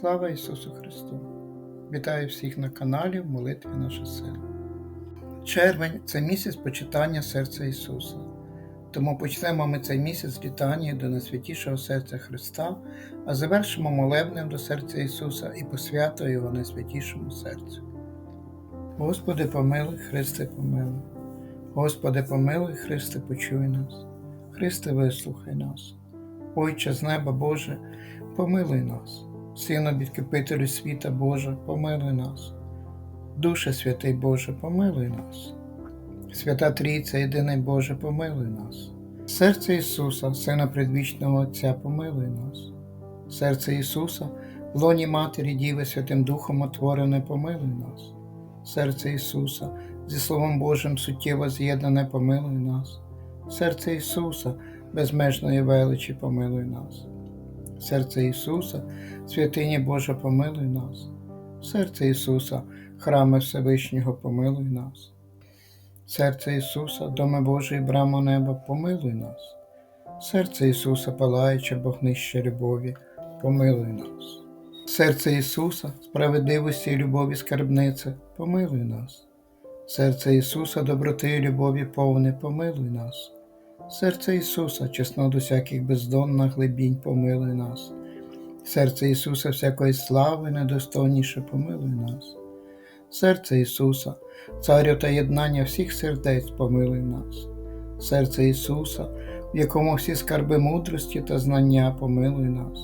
Слава Ісусу Христу! Вітаю всіх на каналі в молитві Наша Сила. Червень це місяць почитання серця Ісуса. Тому почнемо ми цей місяць літання до найсвятішого серця Христа, а завершимо молебнем до серця Ісуса і посвятою Його найсвятішому серцю. Господи, помилуй, Христе, помилуй. Господи, помилуй, Христе, почуй нас. Христе, вислухай нас. Ойче з неба Боже, помилуй нас. Сину відкупителю світа Боже, помилуй нас. Душе святий Боже, помилуй нас. Свята Трійця, єдиний Боже, помилуй нас. Серце Ісуса, Сина предвічного Отця, помилуй нас. Серце Ісуса, в лоні Матері Діви Святим Духом отворене, помилуй нас. Серце Ісуса, зі Словом Божим суттєво з'єднане, помилуй нас. Серце Ісуса, безмежної величі, помилуй нас. Серце Ісуса, святині Божа, помилуй нас. Серце Ісуса, храме Всевишнього, помилуй нас. Серце Ісуса, доме Божий, брама неба, помилуй нас. Серце Ісуса, палаюче вогнище любові, помилуй нас. Серце Ісуса, справедливості і любові скарбнице, помилуй нас. Серце Ісуса, доброти і любові повне, помилуй нас. Серце Ісуса, чесно до всяких бездонних глибінь, помилуй нас. Серце Ісуса, всякої слави, недостойніше, помилуй нас. Серце Ісуса, Царю та єднання всіх сердець, помилуй нас. Серце Ісуса, в якому всі скарби мудрості та знання, помилуй нас.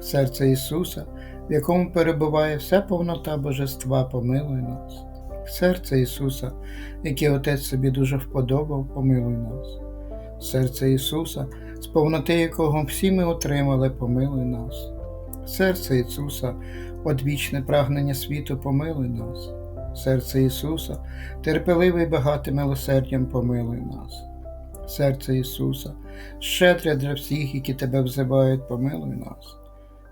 Серце Ісуса, в якому перебуває вся повнота Божества, помилуй нас. Серце Ісуса, яке Отець собі дуже вподобав, помилуй нас. Серце Ісуса, з повноти якого всі ми отримали, помилуй нас. Серце Ісуса, одвічне прагнення світу, помилуй нас. Серце Ісуса, терпеливий багатим милосердям, помилуй нас. Серце Ісуса, щедре для всіх, які тебе взивають, помилуй нас.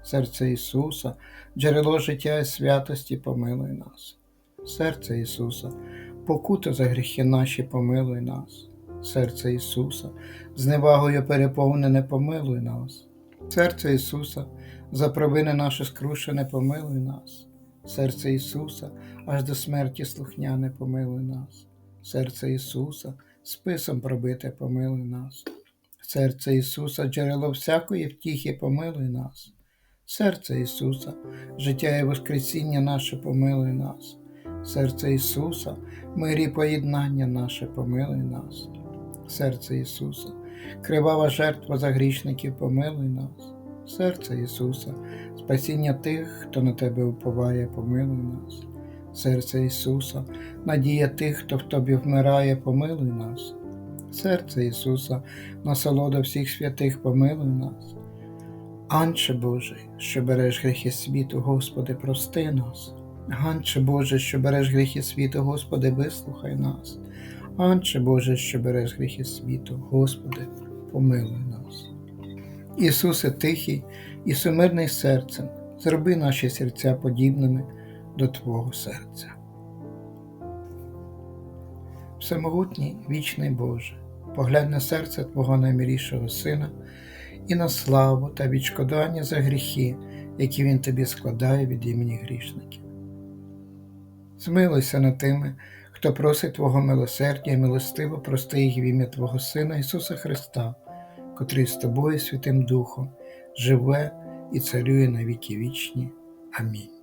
Серце Ісуса, джерело життя і святості, помилуй нас. Серце Ісуса, покута за гріхи наші, помилуй нас. Серце Ісуса, зневагою переповнене, помилуй нас. Серце Ісуса, за провини наше скрушене, помилуй нас. Серце Ісуса, аж до смерті слухняне, помилуй нас. Серце Ісуса, списом пробите, помилуй нас. Серце Ісуса, джерело всякої втіхи, помилуй нас. Серце Ісуса, життя і Воскресіння наше, помилуй нас. Серце Ісуса, мирі поєднання наше, помилуй нас. Серце Ісуса, кривава жертва за грішників, помилуй нас. Серце Ісуса, спасіння тих, хто на Тебе уповає, помилуй нас. Серце Ісуса, надія тих, хто в Тобі вмирає, помилуй нас. Серце Ісуса, насолода всіх святих, помилуй нас. Анче Божий, що береш гріхи світу, Господи, прости нас. Анче Боже, що береш гріхи світу, Господи, вислухай нас. Анче Боже, що береш гріхи світу, Господи, помилуй нас. Ісусе тихий і сумирний серцем, зроби наші серця подібними до Твого серця. Всемогутній вічний Боже, поглянь на серце Твого наймилішого Сина і на славу та відшкодування за гріхи, які Він тобі складає від імені грішників. Змилуйся над тими, хто просить Твого милосердя і милостиво прости їх в ім'я Твого Сина Ісуса Христа, котрий з Тобою Святим Духом живе і царює на віки вічні. Амінь.